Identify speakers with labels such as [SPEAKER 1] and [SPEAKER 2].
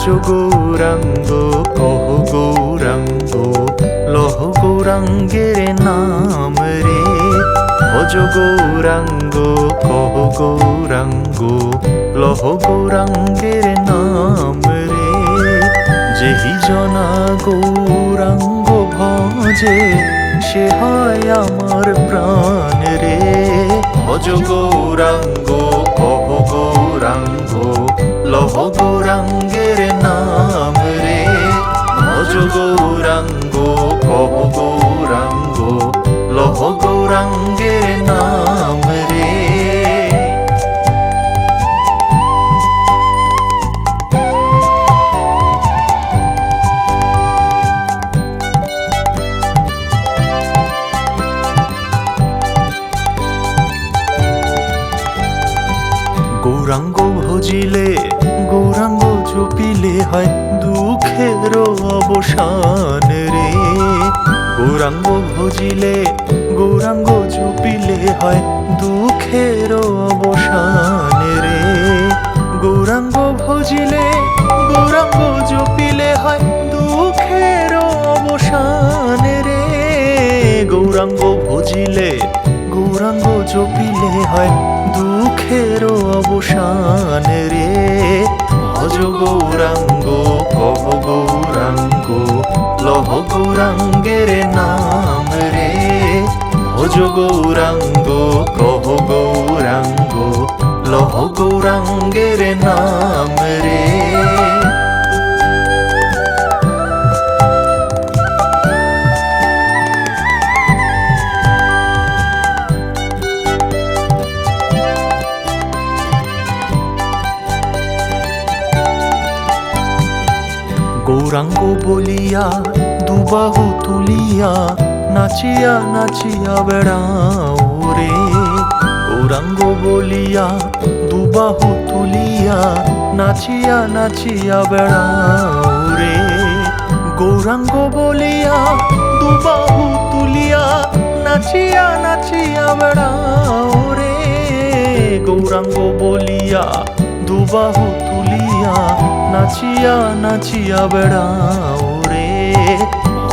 [SPEAKER 1] ভজ গৌরাঙ্গ কহ গৌরাঙ্গ, লহ গৌরাঙ্গের নাম রে। ভজ গৌরাঙ্গ, কহ গৌরাঙ্গ, লহ গৌরাঙ্গের নাম রে। যেহি জনা গৌরাঙ্গ ভজে, সে হয় আমার প্রাণ রে। ভজ গৌরাঙ্গ গৌরাঙ্গের নাম রে গৌরাঙ্গ ভজিলে গৌরাঙ্গ জপিলে হয় দুঃখের অবসান রে গৌরাঙ্গ ভজিলে, গৌরাঙ্গ জপিলে হয় দুঃখের অবসান রে। গৌরাঙ্গ ভজিলে, গৌরাঙ্গ জপিলে হয় দুঃখের অবসান রে। গৌরাঙ্গ ভজিলে, গৌরাঙ্গ জপিলে হয় দুঃখের অবসান রে। ভজ গৌরাঙ্গ, কহ গৌরাঙ্গ, লহ গৌরাঙ্গের গৌরাঙ্গ কহ গৌরাঙ্গ লহ গৌরাঙ্গের নাম রে। গৌরাঙ্গ বলিয়া দুবাহু তুলিয়া নাচিয়া নাচিয়া বেড়াও রে গৌরাঙ্গ বলিয়া, দুবাহু তুলিয়া, নাচিয়া নাচিয়া বেড়াও রে গৌরাঙ্গ বলিয়া, দুবাহু তুলিয়া, নাচিয়া নাচিয়া বেড়াও রে গৌরাঙ্গ বলিয়া, দুবাহু তুলিয়া, নাচিয়া নাচিয়া বেড়াও